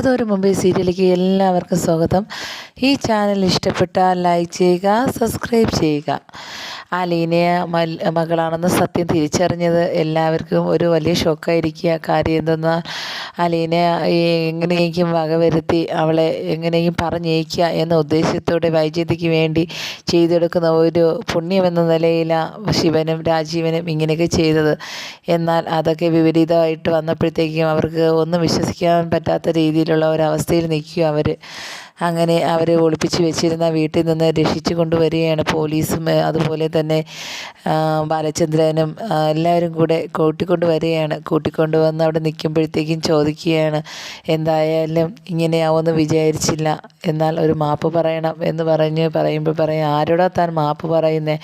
മഴതോറും മുമ്പേ സീരിയലിലേക്ക് എല്ലാവർക്കും സ്വാഗതം. ഈ ചാനൽ ഇഷ്ടപ്പെട്ടാൽ ലൈക്ക് ചെയ്യുക സബ്സ്ക്രൈബ് ചെയ്യുക. അലീനയ മൽ മകളാണെന്ന് സത്യം തിരിച്ചറിഞ്ഞത് എല്ലാവർക്കും ഒരു വലിയ ഷോക്കായിരിക്കുക കാര്യം എന്തെന്നാൽ അലീന എങ്ങനെയെങ്കിലും വകവരുത്തി അവളെ എങ്ങനെയും പറഞ്ഞയക്കുക എന്ന ഉദ്ദേശത്തോടെ വൈജയതിക്ക് വേണ്ടി ചെയ്തെടുക്കുന്ന ഒരു പുണ്യമെന്ന നിലയിലാണ് ശിവനും രാജീവനും ഇങ്ങനെയൊക്കെ ചെയ്തത്. എന്നാൽ അതൊക്കെ വിപരീതമായിട്ട് വന്നപ്പോഴത്തേക്കും അവർക്ക് ഒന്നും വിശ്വസിക്കാൻ പറ്റാത്ത രീതിയിലുള്ള ഒരവസ്ഥയിൽ നിൽക്കുക അവർ അങ്ങനെ അവരെ ഒളിപ്പിച്ച് വെച്ചിരുന്ന വീട്ടിൽ നിന്ന് രക്ഷിച്ചു കൊണ്ടുവരികയാണ് പോലീസും അതുപോലെ തന്നെ ബാലചന്ദ്രനും എല്ലാവരും കൂടെ കൂട്ടിക്കൊണ്ട് വരികയാണ് കൂട്ടിക്കൊണ്ട് വന്ന് അവിടെ നിൽക്കുമ്പോഴത്തേക്കും ചോദിക്കുകയാണ് എന്തായാലും ഇങ്ങനെയാവുമെന്ന് വിചാരിച്ചില്ല. എന്നാൽ ഒരു മാപ്പ് പറയണം എന്ന് പറഞ്ഞ് പറയുമ്പോൾ പറയും ആരോടാ താൻ മാപ്പ് പറയുന്നേ?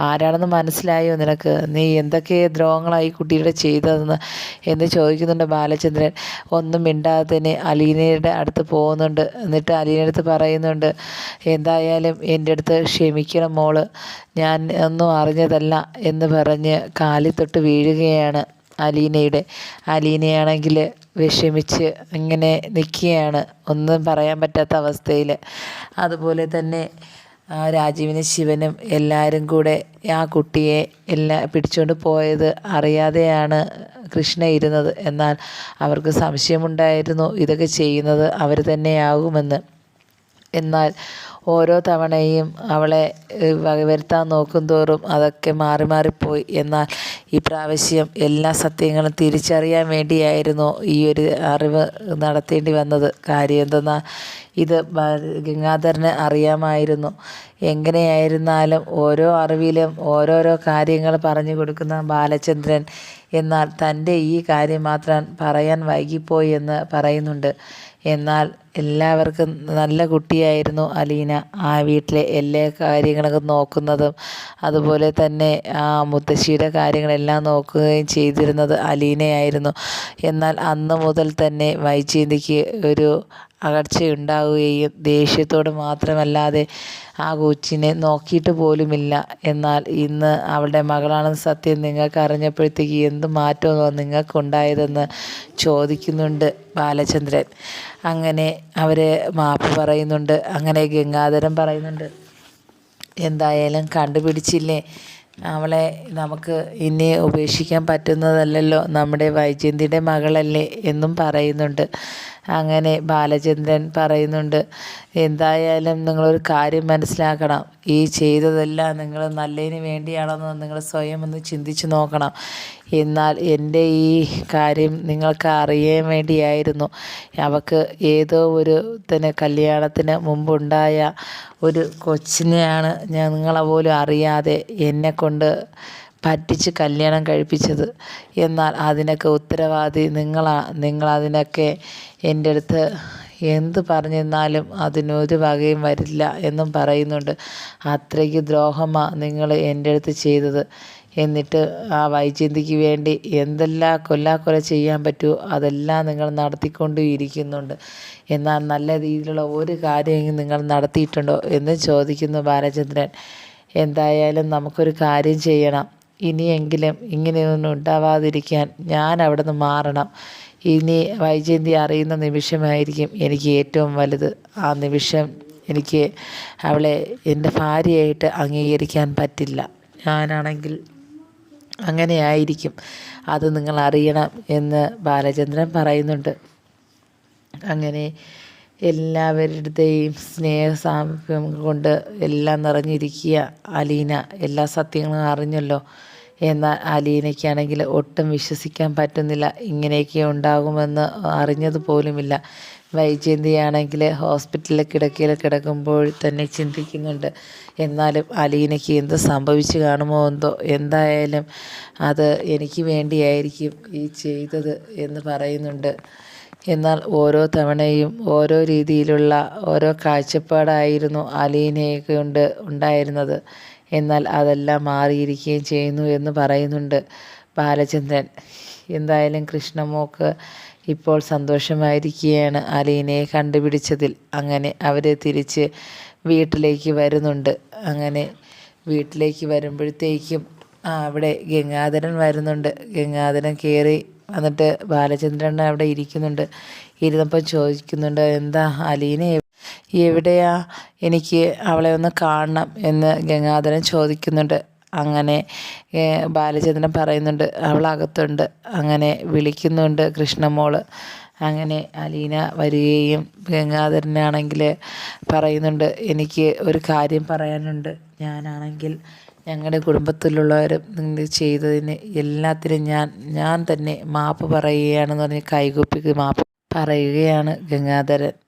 ആരാണെന്ന് മനസ്സിലായോ നിനക്ക്? നീ എന്തൊക്കെ ദ്രോഹങ്ങളായി കുട്ടിയുടെ ചെയ്തതെന്ന്? എന്ന് ചോദിക്കുന്നുണ്ട് ബാലചന്ദ്രൻ. ഒന്നും മിണ്ടാതെ തന്നെ അലീനയുടെ അടുത്ത് പോകുന്നുണ്ട്. എന്നിട്ട് അലീന അടുത്ത് പറയുന്നുണ്ട് എന്തായാലും എന്റെ അടുത്ത് ക്ഷമിക്കണം മോൾ. ഞാൻ ഒന്നും അറിഞ്ഞതല്ല എന്ന് പറഞ്ഞ് കാലിൽ തൊട്ട് വീഴുകയാണ് അലീനയുടെ. അലീനയാണെങ്കിൽ വിഷമിച്ച് ഇങ്ങനെ നിൽക്കുകയാണ് ഒന്നും പറയാൻ പറ്റാത്ത അവസ്ഥയിൽ അതുപോലെ തന്നെ രാജീവിനും ശിവനും എല്ലാവരും കൂടെ ആ കുട്ടിയെ എല്ലാ പിടിച്ചുകൊണ്ട് പോയത് അറിയാതെയാണ് കൃഷ്ണ ഇരുന്നത്. എന്നാൽ അവർക്ക് സംശയമുണ്ടായിരുന്നു ഇതൊക്കെ ചെയ്യുന്നത് അവർ തന്നെയാകുമെന്ന്. എന്നാൽ ഓരോ തവണയും അവളെ വകവരുത്താൻ നോക്കും തോറും അതൊക്കെ മാറി മാറിപ്പോയി. എന്നാൽ ഈ പ്രാവശ്യം എല്ലാ സത്യങ്ങളും തിരിച്ചറിയാൻ വേണ്ടിയായിരുന്നു ഈ ഒരു അറിവ് നടത്തേണ്ടി വന്നത്. കാര്യം എന്തെന്നാൽ ഇത് ഗംഗാധരന് അറിയാമായിരുന്നു. എങ്ങനെയായിരുന്നാലും ഓരോ അറിവിലും ഓരോരോ കാര്യങ്ങൾ പറഞ്ഞു കൊടുക്കുന്ന ബാലചന്ദ്രൻ എന്നാൽ തന്റെ ഈ കാര്യം മാത്രം പറയാൻ വൈകിപ്പോയി എന്ന് പറയുന്നുണ്ട്. എന്നാൽ എല്ലാവർക്കും നല്ല കുട്ടിയായിരുന്നു അലീന. ആ വീട്ടിലെ എല്ലാ കാര്യങ്ങളൊക്കെ നോക്കുന്നതും അതുപോലെ തന്നെ ആ മുത്തശ്ശിയുടെ കാര്യങ്ങളെല്ലാം നോക്കുകയും ചെയ്തിരുന്നത് അലീനയായിരുന്നു. എന്നാൽ അന്ന് മുതൽ തന്നെ വൈജയന്തിക്ക് ഒരു അകർച്ചയുണ്ടാവുകയും ദേഷ്യത്തോട് മാത്രമല്ലാതെ ആ കൊച്ചിനെ നോക്കിയിട്ട് പോലുമില്ല. എന്നാൽ ഇന്ന് അവളുടെ മകളാണെന്ന് സത്യം നിങ്ങൾക്ക് അറിഞ്ഞപ്പോഴത്തേക്ക് എന്ത് മാറ്റമോ നിങ്ങൾക്കുണ്ടായതെന്ന് ചോദിക്കുന്നുണ്ട് ബാലചന്ദ്രൻ. അങ്ങനെ അവർ മാപ്പ് പറയുന്നുണ്ട് അങ്ങനെ ഗംഗാധരൻ പറയുന്നുണ്ട്. എന്തായാലും കണ്ടുപിടിച്ചില്ലേ? അവളെ നമുക്ക് ഇനി ഉപേക്ഷിക്കാൻ പറ്റുന്നതല്ലല്ലോ നമ്മുടെ വൈജയന്തിയുടെ മകളല്ലേ എന്നും പറയുന്നുണ്ട്. അങ്ങനെ ബാലചന്ദ്രൻ പറയുന്നുണ്ട് എന്തായാലും നിങ്ങളൊരു കാര്യം മനസ്സിലാക്കണം. ഈ ചെയ്തതെല്ലാം നിങ്ങൾ നല്ലതിന് വേണ്ടിയാണെന്ന് നിങ്ങൾ സ്വയം ഒന്ന് ചിന്തിച്ച് നോക്കണം. എന്നാൽ എന്റെ ഈ കാര്യം നിങ്ങൾക്ക് അറിയാൻ വേണ്ടിയായിരുന്നു. അവക്ക് ഏതോ ഒരു തന്നെ കല്യാണത്തിന് മുമ്പുണ്ടായ ഒരു കൊച്ചിനെയാണ് ഞാൻ നിങ്ങളെ പോലും അറിയാതെ എന്നെക്കൊണ്ട് പറ്റിച്ച് കല്യാണം കഴിപ്പിച്ചത്. എന്നാൽ അതിനൊക്കെ ഉത്തരവാദി നിങ്ങളാ നിങ്ങളതിനൊക്കെ എന്റെ അടുത്ത് എന്ത് പറഞ്ഞിരുന്നാലും അതിനൊരു വകയും വരില്ല എന്നും പറയുന്നുണ്ട്. അത്രയ്ക്ക് ദ്രോഹമാണ് നിങ്ങൾ എന്റെ അടുത്ത് ചെയ്തത്. എന്നിട്ട് ആ വൈചിന്തിക്ക് വേണ്ടി എന്തെല്ലാം കൊല്ലാക്കൊല ചെയ്യാൻ പറ്റുമോ അതെല്ലാം നിങ്ങൾ നടത്തിക്കൊണ്ടും ഇരിക്കുന്നുണ്ട് എന്നാൽ നല്ല രീതിയിലുള്ള ഒരു കാര്യം നിങ്ങൾ നടത്തിയിട്ടുണ്ടോ എന്ന് ചോദിക്കുന്നു ബാലചന്ദ്രൻ. എന്തായാലും നമുക്കൊരു കാര്യം ചെയ്യണം. ഇനിയെങ്കിലും ഇങ്ങനെയൊന്നും ഉണ്ടാവാതിരിക്കാൻ ഞാൻ അവിടെ നിന്ന് മാറണം. ഇനി വൈജയന്തി അറിയുന്ന നിമിഷമായിരിക്കും എനിക്ക് ഏറ്റവും വലുത്. ആ നിമിഷം എനിക്ക് അവളെ എന്റെ ഭാര്യയായിട്ട് അംഗീകരിക്കാൻ പറ്റില്ല. ഞാനാണെങ്കിൽ അങ്ങനെയായിരിക്കും. അത് നിങ്ങൾ അറിയണം എന്ന് ബാലചന്ദ്രൻ പറയുന്നുണ്ട്. അങ്ങനെ എല്ലാവരുടെയും സ്നേഹസാമ്യം കൊണ്ട് എല്ലാം നിറഞ്ഞിരിക്കുക അലീന. എല്ലാ സത്യങ്ങളും അറിഞ്ഞല്ലോ. എന്നാൽ അലീനയ്ക്കാണെങ്കിൽ ഒട്ടും വിശ്വസിക്കാൻ പറ്റുന്നില്ല. ഇങ്ങനെയൊക്കെ ഉണ്ടാകുമെന്ന് അറിഞ്ഞത് പോലുമില്ല. വൈജയന്തിയാണെങ്കിൽ ഹോസ്പിറ്റലിൽ കിടക്കയിൽ കിടക്കുമ്പോൾ തന്നെ ചിന്തിക്കുന്നുണ്ട്. എന്നാലും അലീനയ്ക്ക് എന്ത് സംഭവിച്ചു കാണുമോ എന്തോ. എന്തായാലും അത് എനിക്ക് വേണ്ടിയായിരിക്കും ഈ ചെയ്തത് എന്ന് പറയുന്നുണ്ട്. എന്നാൽ ഓരോ തവണയും ഓരോ രീതിയിലുള്ള ഓരോ കാഴ്ചപ്പാടായിരുന്നു അലീനയെ കൊണ്ട് ഉണ്ടായിരുന്നത്. എന്നാൽ അതെല്ലാം മാറിയിരിക്കുകയും ചെയ്യുന്നു എന്ന് പറയുന്നുണ്ട് ബാലചന്ദ്രൻ. എന്തായാലും കൃഷ്ണമോക്ക് ഇപ്പോൾ സന്തോഷമായിരിക്കുകയാണ് അലീനയെ കണ്ടുപിടിച്ചതിൽ. അങ്ങനെ അവർ തിരിച്ച് വീട്ടിലേക്ക് വരുന്നുണ്ട്. അങ്ങനെ വീട്ടിലേക്ക് വരുമ്പോഴത്തേക്കും അവിടെ ഗംഗാധരൻ വരുന്നുണ്ട്. ഗംഗാധരൻ കയറി എന്നിട്ട് ബാലചന്ദ്രൻ അവിടെ ഇരിക്കുന്നുണ്ട്. ഇരുന്നപ്പോൾ ചോദിക്കുന്നുണ്ട് എന്താ അലീനെ എവ്- എവിടെയാ? എനിക്ക് അവളെ ഒന്ന് കാണണം എന്ന് ഗംഗാധരൻ ചോദിക്കുന്നുണ്ട്. അങ്ങനെ ബാലചന്ദ്രൻ പറയുന്നുണ്ട് അവളകത്തുണ്ട് അങ്ങനെ വിളിക്കുന്നുണ്ട് കൃഷ്ണമോൾ. അങ്ങനെ അലീന വരികയും ഗംഗാധരനാണെങ്കിൽ പറയുന്നുണ്ട് എനിക്ക് ഒരു കാര്യം പറയാനുണ്ട്. ഞാനാണെങ്കിൽ ഞങ്ങളുടെ കുടുംബത്തിലുള്ളവരും നിങ്ങൾ ചെയ്തതിന് എല്ലാത്തിനും ഞാൻ ഞാൻ തന്നെ മാപ്പ് പറയുകയാണെന്ന് പറഞ്ഞ് കൈകൂപ്പി മാപ്പ് പറയുകയാണ് ഗംഗാധരൻ.